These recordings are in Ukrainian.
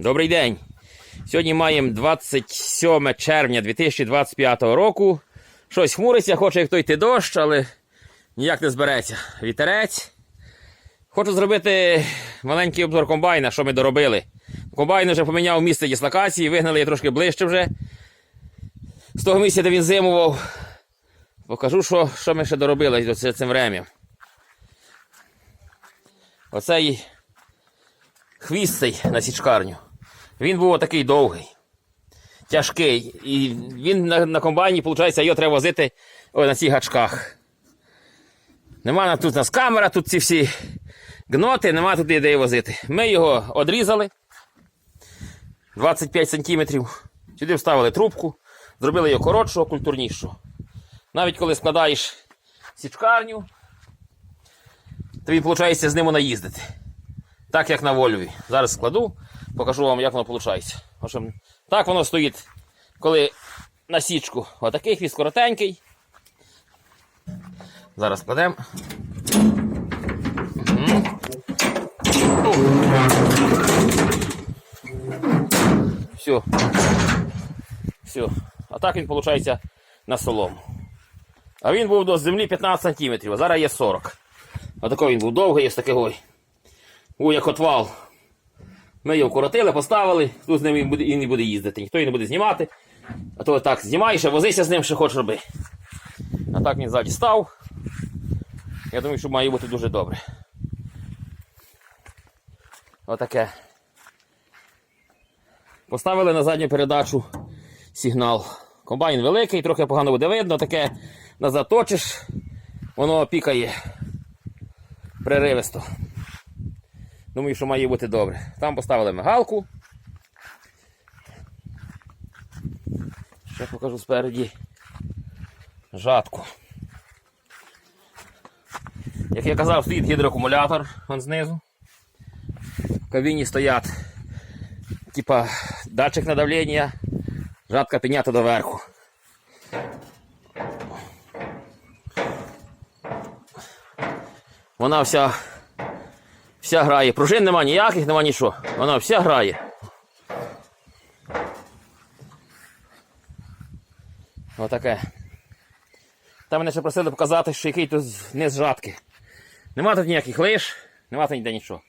Добрий день. Сьогодні маємо 27 червня 2025 року. Щось хмуриться, хоче як то йти дощ, але ніяк не збереться. Вітерець. Хочу зробити маленький обзор комбайна, що ми доробили. Комбайн вже поміняв місце дислокації, вигнали я трошки ближче вже. З того місця, де він зимував. Покажу, що, що ми ще доробили за цим врем'ям. Оцей хвіст цей на січкарню. Він був отакий довгий, тяжкий. І він на, на комбайні, виходить, його треба возити о, на цих гачках. Нема тут у нас камера, тут ці всі гноти, нема тут де возити. Ми його одрізали 25 сантиметрів. Сюди вставили трубку, зробили його коротшого, культурнішого. Навіть коли складаєш січкарню, то він, виходить, з ним наїздити. Так як на Вольві. Зараз складу, покажу вам, як воно виходить. Так воно стоїть, коли на січку. Отакий хвіст коротенький. Зараз складемо. Все. Все. А так він виходить на солому. А він був до землі 15 см, а зараз є 40. Отакий він був довгий, є такий. ой. Як отвал. Ми його коротили, поставили, тут з ним він буде, і не буде їздити, ніхто її не буде знімати. А то так знімаєш, а возися з ним, що хочеш роби. А так він ззаді став. Я думаю, що має бути дуже добре. Отаке. Поставили на задню передачу сигнал. Комбайн великий, трохи погано буде видно, таке назад точиш, воно пікає преривисто. Думаю, що має бути добре. Там поставили мигалку. Ще покажу спереді жатку. Як я казав, стоїть гідроакумулятор вон знизу. В кабіні стоять типа датчик на давлення, жатка піднята доверху. Вона вся Вся грає. Пружин нема ніяких, нема нічого. Вона вся грає. Отаке. Там мене ще просили показати, що який тут низ жатки. Нема тут ніяких лиш, нема тут ніде нічого.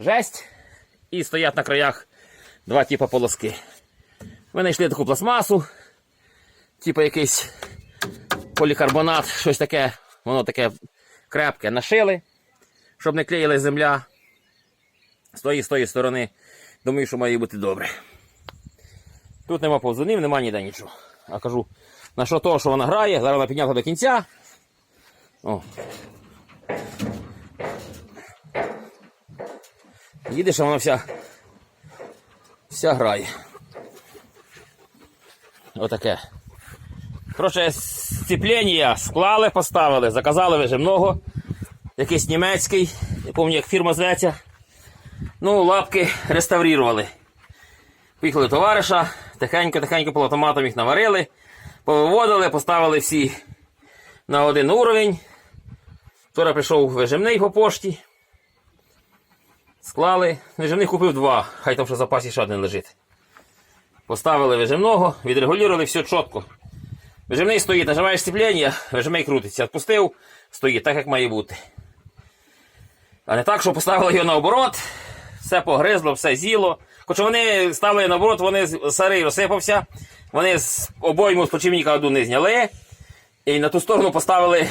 Жесть. І стоять на краях два типа полоски. Ми знайшли таку пластмасу, типу якийсь полікарбонат, щось таке, воно таке крепке нашили щоб не клеїла земля з тої з тої сторони. Думаю, що має бути добре. Тут нема повзунів, нема ніде нічого. А кажу, на що того, що вона грає, зараз вона піднята до кінця. О. Їдеш, а вона вся вся грає. Отаке. Коротше, сцеплення склали, поставили, заказали вже много якийсь німецький, не пам'ятаю, як фірма зветься. Ну, лапки реставрували. Поїхали товариша, тихенько-тихенько по автоматам їх наварили, повиводили, поставили всі на один уровень. Вчора прийшов вижимний по пошті. Склали. Вижимний купив два, хай там ще в запасі ще один лежить. Поставили вижимного, відрегулювали все чітко. Вижимний стоїть, нажимаєш сцеплення, вижимний крутиться. Відпустив, стоїть так, як має бути. А не так, що поставили його наоборот, все погризло, все з'їло. Хоча вони ставили наоборот, вони сарий розсипався, вони з обойму з почівника одну не зняли. І на ту сторону поставили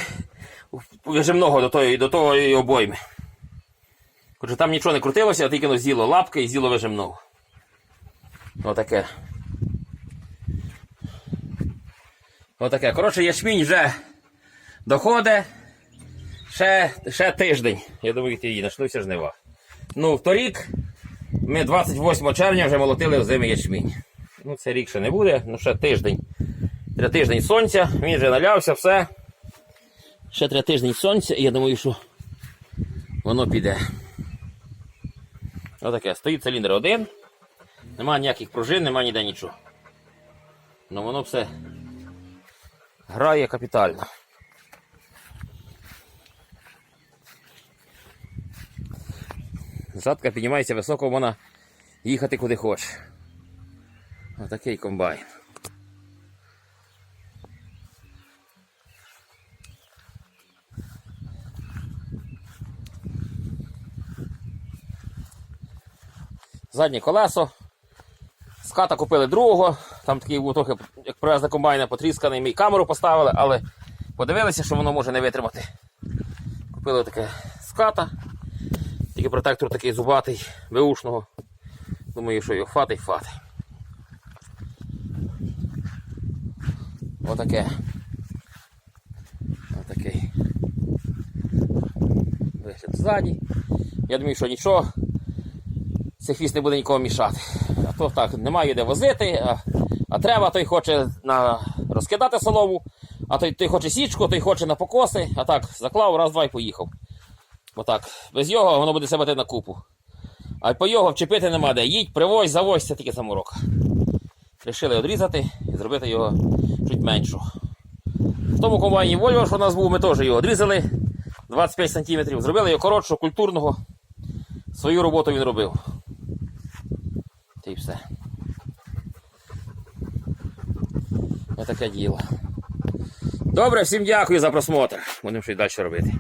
вижимного до тої, до тої обойми. Хоча там нічого не крутилося, а тільки воно з'їло лапки і з'їло вижимного. Отаке. Отаке. Коротше, ячмінь вже доходить. Ще, ще тиждень. Я думаю, її почнуться жнива. Ну, торік ми 28 червня вже молотили в зимі ячмінь. Ну, це рік ще не буде, ну ще тиждень. Три тиждень сонця, він вже налявся, все. Ще три тижні сонця, і я думаю, що воно піде. Отаке, стоїть циліндр один. Нема ніяких пружин, нема ніде нічого. Ну воно все грає капітально. Жатка піднімається високо, вона їхати куди хочеш. Отакий комбайн. Заднє колесо. Ската купили другого. Там такий був трохи, як привезли комбайна, потрісканий. Ми камеру поставили, але подивилися, що воно може не витримати. Купили таке ската. Тільки протектор такий зубатий, беушного. Думаю, що його фатий, фатий. Отаке. Отакий. Вигляд ззаді. Я думаю, що нічого. Цей хвіст не буде нікого мішати. А то так, немає де возити, а, а треба, той хоче на, розкидати солому, а той, той хоче січку, той хоче на покоси, а так, заклав, раз, два і поїхав. Отак. Без його воно буде себе на купу. А по його вчепити нема де. Їдь, привозь, завозь, це тільки саморок. Рішили відрізати і зробити його чуть меншу. В тому комбайні Volvo, що у нас був, ми теж його відрізали 25 см, зробили його коротшого, культурного. Свою роботу він робив. Та й все. Отаке діло. Добре, всім дякую за просмотр. Будемо щось далі робити.